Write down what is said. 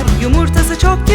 var. Yumurtası çok